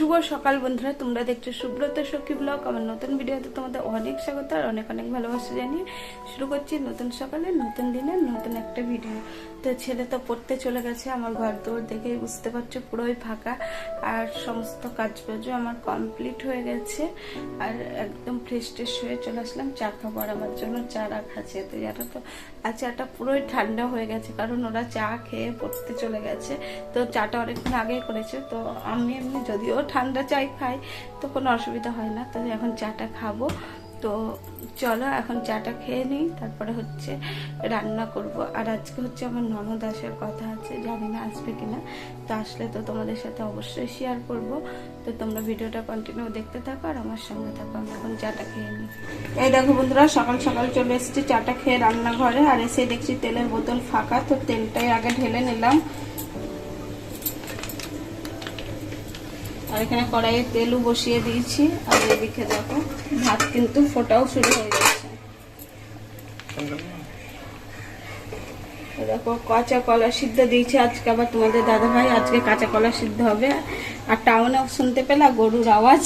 শুভ সকাল বন্ধুরা, তোমরা দেখছ সুব্রত সখী ব্লগ। আমার নতুন ভিডিওতে তোমাদের অনেক স্বাগত আর অনেক অনেক ভালোবাসা জানিয়ে শুরু করছি নতুন সকালে, নতুন দিনে, নতুন একটা ভিডিও। তো ছেলে তো পড়তে চলে গেছে, আমার ঘর দৌড় দেখে বুঝতে পারছ পুরোই ফাঁকা। আর সমস্ত কাজবাজ আমার কমপ্লিট হয়ে গেছে। আর একদম ফ্রেশ ট্রেশ হয়ে চলে আসলাম, চা খাবার আমার জন্য চা রাখা আছে। তো জানো তো, আর চাটা পুরোই ঠান্ডা হয়ে গেছে, কারণ ওরা চা খেয়ে পড়তে চলে গেছে। তো চাটা অনেকক্ষণ আগেই করেছে, তো আমি এমনি যদিও ঠান্ডা চাই খাই, তো কোনো অসুবিধা হয় না। তো এখন চাটা খাব। তো চলো এখন চাটা খেয়ে নিই, তারপরে হচ্ছে রান্না করব। আর আজকে হচ্ছে আমার ননদ আসার কথা আছে, জানি না আসবে কিনা। তো আসলে তো তোমাদের সাথে অবশ্যই শেয়ার করব। তো তোমরা ভিডিওটা কন্টিনিউ দেখতে থাকো আর আমার সঙ্গে থাকো আমি এখন চাটা খেয়ে নিই। এই দেখো বন্ধুরা, সকাল সকাল চলে এসেছি চাটা খেয়ে রান্নাঘরে। আর এসে দেখছি তেলের বোতল ফাঁকা, তো তেলটাই আগে ঢেলে নিলাম। এখানে কড়াইয়ে তেলও বসিয়ে দিয়েছি। আর এদিকে দেখো, ভাত কিন্তু ফোটাও শুরু হয়ে গেছে। দেখো, কাঁচা কলা সিদ্ধ দিয়েছি আজকে, আবার তোমাদের দাদা ভাই আজকে কাঁচা কলা সিদ্ধ হবে। আর টাউনেও শুনতে পেলা গরুর আওয়াজ।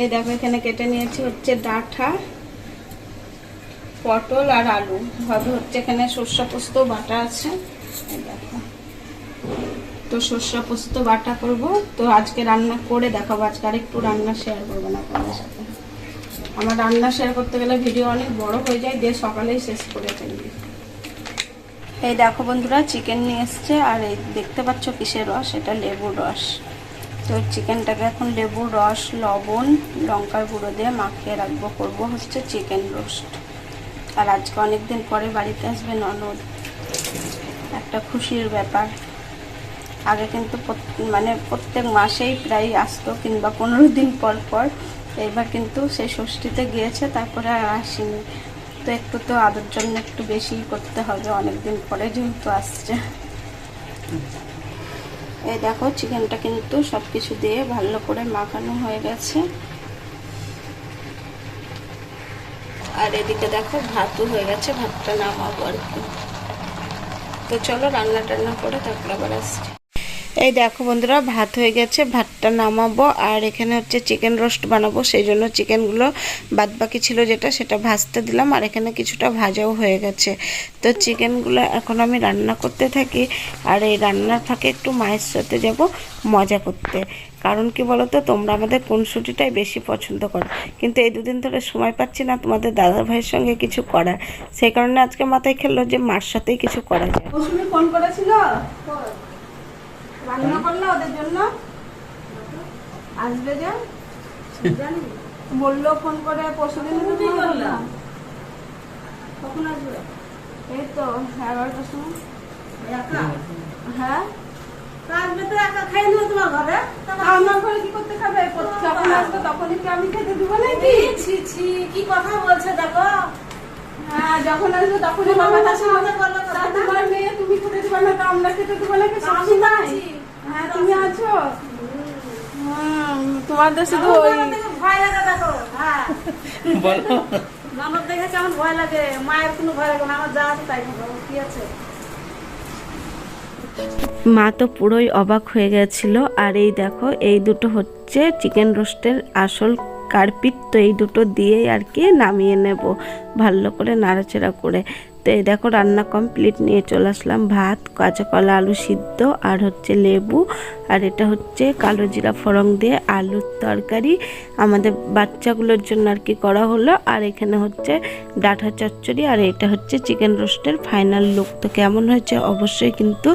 এই দেখো, এখানে কেটে নিয়েছি হচ্ছে ডাঁঠা, পটল আর আলু। ভাবে হচ্ছে এখানে সর্ষা পোস্ত, বাটা আছে। দেখো। তো সর্ষা পোস্ত বাটা করব। তো আজকে রান্না করে দেখাবো। আজকে আরেকটু রান্না শেয়ার করব না আপনাদের সাথে। আমার রান্না শেয়ার করতে গেলে ভিডিও অনেক বড় হয়ে যায়, দিয়ে সকালেই শেষ করে ফেলবি এই দেখো বন্ধুরা চিকেন নিয়ে এসছে, আর এই দেখতে পাচ্ছ কিসের রস? এটা লেবুর রস। তো চিকেনটাকে এখন লেবুর রস, লবণ, লঙ্কার গুঁড়ো দিয়ে মাখিয়ে রাখব। করব হচ্ছে চিকেন রোস্ট আর আজকে অনেকদিন পরে বাড়িতে আসবে ননদ। একটা খুশির ব্যাপার। আগে কিন্তু মানে প্রত্যেক মাসেই প্রায় আসতো কিংবা পনেরো দিন পর পর। এবার কিন্তু সেই ষষ্ঠীতে গিয়েছে, তারপরে আর আসেনি। তো একটু তো আদর জন্য একটু বেশি করতে হবে, অনেক দিন পরে যেহেতু আসছে। এই দেখো, চিকেনটা কিন্তু সব কিছু দিয়ে ভালো করে মাখানো হয়ে গেছে। আর এদিকে দেখো, ভাতও হয়ে গেছে, ভাতটা নামাবো আর কি। তো চলো রান্না টান্না করে তারপরে আবার আসছি। এই দেখো বন্ধুরা, ভাত হয়ে গেছে, ভাতটা নামাবো, আর এখানে হচ্ছে চিকেন রোস্ট বানাবো সেই জন্য চিকেনগুলো বাদ বাকি ছিল যেটা, সেটা ভাজতে দিলাম, আর এখানে কিছুটা ভাজাও হয়ে গেছে। তো চিকেনগুলো এখন আমি রান্না করতে থাকি, আর এই রান্নার ফাঁকে একটু মায়ের সাথে যাব, মজা করতে। কারণ কি বলতো, তোমরা আমাদের কোন ছুটিটাই বেশি পছন্দ করো। কিন্তু এই দুদিন ধরে সময় পাচ্ছি না তোমাদের দাদা ভাইয়ের সঙ্গে কিছু করার। সেই কারণে আজকে মাথায় খেললো যে মার সাথেই কিছু করা যায় ফোন করেছিল? রান্না করল ওদের জন্য আসবে যে বলল ফোন করে পরশু দিন কখন আসবে? এই তো এগারোটার সময়। হ্যাঁ? আসবে তো একা খাই নিও তোমার ঘরে। আমার ঘরে কি করতে খাবে? যখন আসবে তখনই কি আমি খেতে দিব নাকি? ছি ছি কি কথা বলছে দেখো? যখন আসবে তখনই তোমার কাছে সামনে বলল তা কথা। তোমার মেয়ে তুমি খেতে দিবা না তা আমরা খেতে দিব নাকি সব আমি হ্যাঁ তুমি আছো? তোমাদের শুধু ওই ভয় লাগে দেখো। হ্যাঁ। ননদ দেখে কেমন ভয় লাগে। মায়ের কোনো ভয় লাগে না আমার যা আছে তাই কি আছে? মা তো পুরোই অবাক হয়ে গেছিল। আর এই দেখো এই দুটো হচ্ছে চিকেন রোস্টের আসল কার্পিট, তো এই দুটো দিয়েই আর কি নামিয়ে নেব। ভালো করে নাড়াচাড়া করে। তো এই দেখো রান্না কমপ্লিট নিয়ে চলে আসলাম ভাত কাঁচা কলা আলু সিদ্ধ, আর হচ্ছে লেবু, আর এটা হচ্ছে কালো জিরা ফড়ং দিয়ে আলুর তরকারি। আমাদের বাচ্চাগুলোর জন্য আর কি করা হলো। আর এখানে হচ্ছে ডাঁটা চচ্চড়ি, আর এটা হচ্ছে চিকেন রোস্টের ফাইনাল লুক তো কেমন হয়েছে অবশ্যই কিন্তু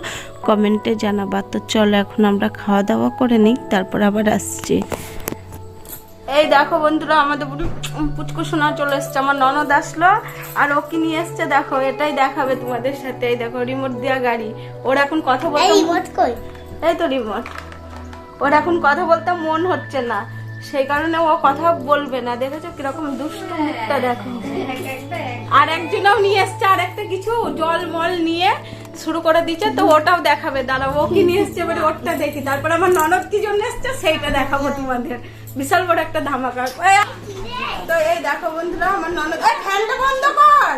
কমেন্টে জানাবা। তো চলো এখন আমরা খাওয়া দাওয়া করে নিই, তারপর আবার আসছি। এই দেখো বন্ধুরা আমাদের পুচকু সোনা চলে এসছে আমার ননদ আসলো আর ও কি নিয়ে এসছে দেখো এটাই দেখাবে তোমাদের সাথে এই দেখো রিমোট দেওয়া গাড়ি। ওর এখন কথা বলতে এই তো রিমোট। ওর এখন কথা বলতে মন হচ্ছে না সেই কারণে ও কথা বলবে না দেখেছ কীরকম দুষ্ট মুখটা দেখো। আর একজনও নিয়ে এসছে আর একটা কিছু জল মল নিয়ে শুরু করে দিচ্ছে তো ওটাও দেখাবে দাঁড়াও ও কি নিয়ে এসছে এবারে ওরটা দেখি তারপর আমার ননদ কি জন্য এসছে সেইটা দেখাবো তোমাদের। বিশাল বড় একটা ধামাকা। তো এই দেখো বন্ধুরা আমার ননদ এই ফ্যানটা বন্ধ কর!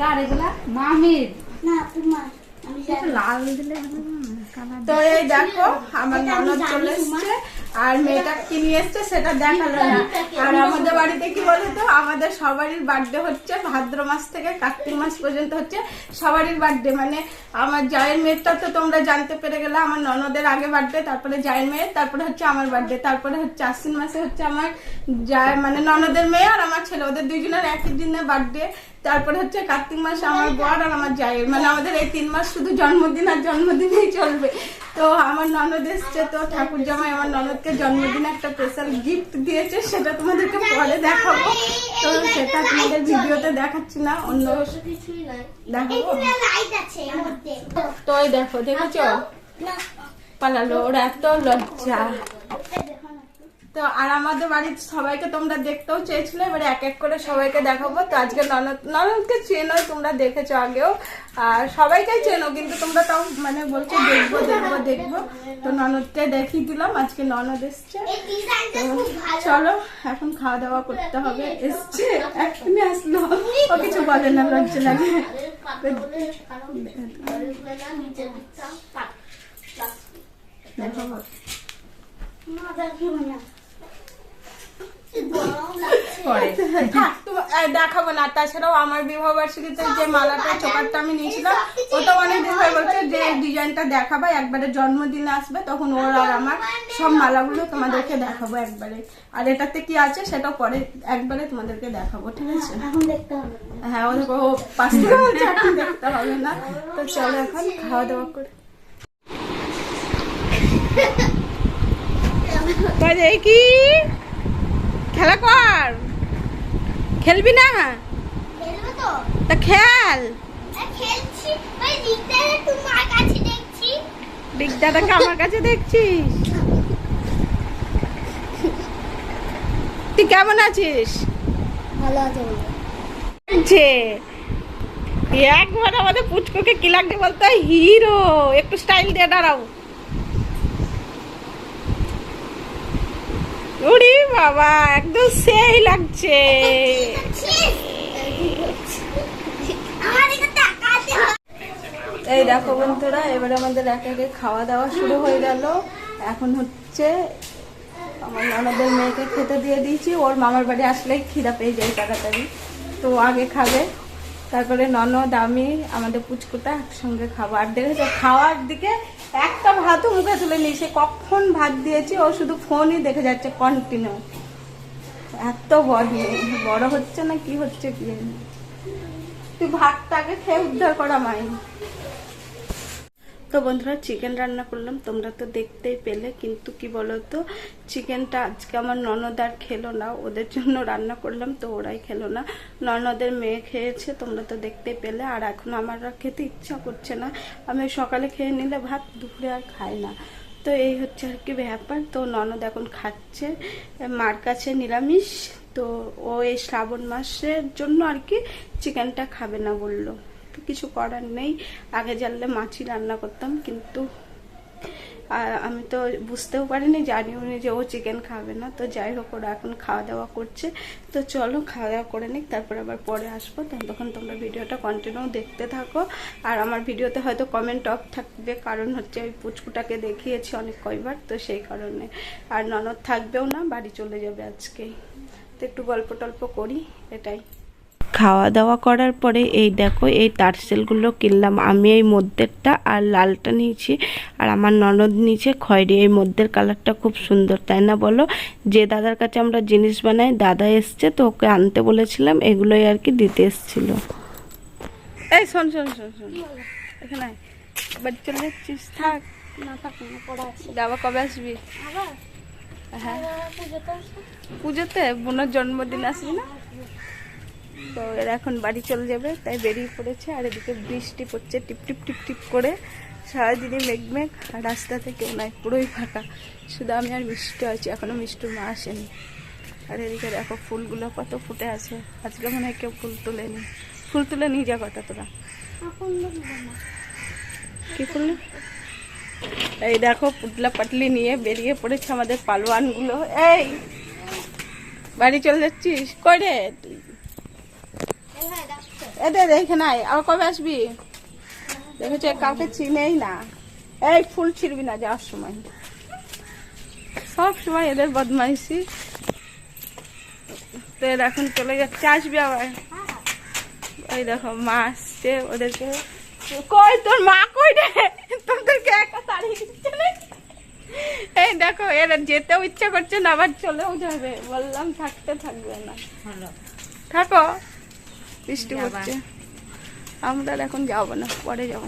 কার এগুলা? মামির। না তোমার লাল দিলে কালার তো এই দেখো আমার ননদ চলে এসছে। আর মেয়েটা কি নিয়ে এসছে, সেটা দেখাল না। আর আমাদের বাড়িতে কি বলতো? আমাদের সবারই বার্থডে হচ্ছে, ভাদ্র মাস থেকে কার্তিক মাস পর্যন্ত হচ্ছে সবারই বার্থডে মানে আমার জায়ের মেয়েরটা তো তোমরা জানতে পেরে গেলে, আমার ননদের আগে বার্থডে তারপরে জায়ের মেয়ের, তারপরে হচ্ছে আমার বার্থডে তারপরে হচ্ছে আশ্বিন মাসে হচ্ছে আমার জায় মানে ননদের মেয়ে আর আমার ছেলে। ওদের দুইজনের একই দিনে বার্থডে তারপরে হচ্ছে কার্তিক মাসে আমার বর আর আমার জায়ের। মানে আমাদের এই তিন মাস শুধু জন্মদিন আর জন্মদিনই চলবে। তো আমার ননদ এসছে, তো ঠাকুর জামাই আমার ননদকে জন্মদিনে একটা স্পেশাল গিফট দিয়েছে, সেটা তোমাদেরকে পরে দেখাবো। তো সেটা তোমাদের ভিডিওতে দেখাচ্ছি না, অন্য দেখাবো। তো দেখো, দেখেছ? পালালো, ওরা এত লজ্জা। তো আর আমাদের বাড়ির সবাইকে তোমরা দেখতেও চেয়েছিলে এবারে এক এক করে সবাইকে দেখাবো তো আজকে ননদ ননদকে চেনো তোমরা দেখেছ আগেও আর সবাইকেই চেনো কিন্তু তোমরা তাও মানে বলছো দেখব দেখব দেখব তো ননদকে দেখিয়ে দিলাম আজকে ননদ এসছে চলো এখন খাওয়া দাওয়া করতে হবে এসছে এখনই আসলো ও কিছু বলে না লজ্জা লাগে দেখো মা দেখি না গরম লাগছে পরে থাক, তোমা- এই দেখাবো না তাছাড়াও আমার বিবাহ বার্ষিকীতে যে মালাটা চোকারটা আমি নিয়েছিলাম ওটা অনেক দিন বলছে যে ডিজাইনটা দেখাবা একবারে জন্মদিনে আসবে তখন ওর আর আমার সব মালাগুলো তোমাদেরকে দেখাবো একবারে। আর এটাতে কি আছে সেটা পরে একবারে তোমাদেরকে দেখাবো ঠিক আছে? হ্যাঁ ও পাশ থেকে বলছে এখন দেখতে হবে না। তো চলো এখন খাওয়া দাওয়া করে। কি? খেলা কর। খেলবি না? খেলব তো। তা খেল। বিদ্যাটাকে আমার কাছে দেখছিস? তুই কেমন আছিস? ভালো আছে একবার আমাদের পুচকুকে কি লাগছে বলতো? হিরো। একটু স্টাইল দিয়ে দাঁড়াও। বাবা, একদম সেই লাগছে। এই দেখো বন্ধুরা, এবারে আমাদের এক একে খাওয়া দাওয়া শুরু হয়ে গেল। এখন হচ্ছে আমার ননদের মেয়েকে খেতে দিয়ে দিয়েছি। ওর মামার বাড়ি আসলেই খিদা পেয়ে যায় তাড়াতাড়ি। তো আগে খাবে। তারপরে ননদ, আমি, আমাদের পুচকুটা একসঙ্গে খাব। আর দেখেছ, খাওয়ার দিকে একটা ভাতও মুখে তুলে নি সে কখন ভাত দিয়েছি, ও শুধু ফোনই দেখে যাচ্ছে কন্টিনিউ এত বড় বড় হচ্ছে না, কি হচ্ছে কি। তুই ভাতটাকে খেয়ে উদ্ধার করা মাই তো বন্ধুরা চিকেন রান্না করলাম। তোমরা তো দেখতেই পেলে, কিন্তু কি বলতো চিকেনটা আজকে আমার ননদ আর খেলো না, ওদের জন্য রান্না করলাম, তো ওরাই খেলো না। ননদের মেয়ে খেয়েছে, তোমরা তো দেখতেই পেলে, আর এখন আমার খেতে ইচ্ছা করছে না। আমি সকালে খেয়ে নিলে ভাত, দুপুরে আর খাই না। তো এই হচ্ছে আর কি ব্যাপার। তো ননদ এখন খাচ্ছে, মার কাছে নিরামিষ, তো ও এই শ্রাবণ মাসের জন্য আর কি চিকেনটা খাবে না বলল। তো কিছু করার নেই। আগে জানলে মাছই রান্না করতাম, কিন্তু, আর আমি তো বুঝতেও পারিনি, জানিও নি যে ও চিকেন খাবে না। তো যাই হোক, ওরা এখন খাওয়া দাওয়া করছে। তো চলো খাওয়া দাওয়া করে নিক, তারপর আবার পরে আসব। তখন তোমরা ভিডিওটা কন্টিনিউ দেখতে থাকো। আর আমার ভিডিওতে হয়তো কমেন্ট অফ থাকবে, কারণ হচ্ছে ওই পুচকুটাকে দেখিয়েছি অনেক কয়বার, তো সেই কারণে। আর ননদ থাকবেও না, বাড়ি চলে যাবে আজকেই তো একটু গল্প টল্প করি, এটাই। খাওয়া দাওয়া করার পরে এই দেখো এই তারসেলগুলো কিনলাম। আমি এই মধ্যেরটা আর লালটা নিয়েছি আর আমার ননদ নিচে খয়েরি। এই মধ্যের কালারটা খুব সুন্দর তাই না বলো? যে দাদার কাছে আমরা জিনিস বানাই দাদা এসছে তো ওকে আনতে বলেছিলাম এগুলোই আর কি দিতে এসছিল। এই শোন শোন শোন শোন। এখানে বাড়ি চলে যাচ্ছিস থাক। কবে আসবি? হ্যাঁ। পুজোতে? বোনের জন্মদিন আসবি না? তো এরা এখন বাড়ি চলে যাবে, তাই বেরিয়ে পড়েছে। আর এদিকে বৃষ্টি পড়ছে, টিপ টিপ টিপ টিপ করে। সারাদিনই মেঘ মেঘ আর রাস্তাতে কেউ নাই পুরোই ফাঁকা। শুধু আমি আর মিষ্টি আছি, এখনও মিষ্টির মা আসেনি। আর এদিকে দেখো ফুলগুলো কত ফুটে আছে। আজকে মনে হয় কেউ ফুল তুলেনি ফুল তুলে নিয়ে যা কথা তোরা। কি করলি? এই দেখো পুটলা পাটলি নিয়ে বেরিয়ে পড়েছে আমাদের পালোয়ানগুলো। এই, বাড়ি চলে যাচ্ছিস? কই রে তুই? এদের এইখানে আবার কবে আসবি? দেখেছ কাউকে চিনেই না। এই ফুল ছিড়বি না যাওয়ার সময়। সব সময় এদের বদমাইশি। তো এখন চলে যাচ্ছে আসবি আবার। ওই দেখো মা আসছে ওদেরকে। কই তোর মা কই রে? তোদেরকে একা তাড়িয়ে দিচ্ছে এই দেখো এরা যেতেও ইচ্ছা করছে না আবার চলেও যাবে। বললাম থাকতে থাকবে না। থাকো। বৃষ্টি হচ্ছে। আমরা এখন যাব না পরে যাব।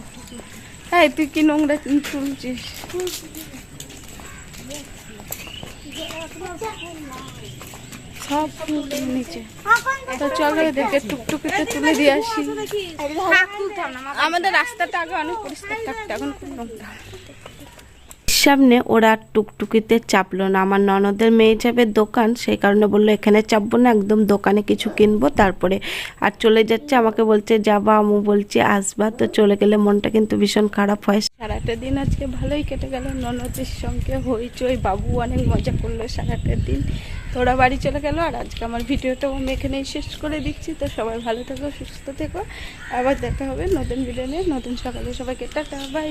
এই তুই কি নোংরা তুলছিস? সব নিচে। তো চলো এদেরকে টুকটুকিতে তুলে দিয়ে আসি। আমাদের রাস্তাটা আগে অনেক পরিষ্কার থাকতো এখন খুব নোংরা। সামনে ওরা টুকটুকিতে চাপলো না। আমার ননদের মেয়ে যাবে দোকান, সেই কারণে বলল, এখানে চাপবো না, একদম দোকানে কিছু কিনবো তারপরে। আর চলে যাচ্ছে, আমাকে বলছে, যাবা আমু বলছে, আসবা। তো চলে গেলে মনটা কিন্তু ভীষণ খারাপ হয়। সারাটা দিন আজকে ভালোই কেটে গেল, ননদের সঙ্গে হইচই, বাবু অনেক মজা করল সারাটা দিন। তোরা বাড়ি চলে গেল, আর আজকে আমার ভিডিওটাও আমি এখানেই শেষ করে দিচ্ছি। তো সবাই ভালো থেকো, সুস্থ থেকো। আবার দেখা হবে নতুন ভিডিও নিয়ে। নতুন সকালে সবাইকে টাটা বাই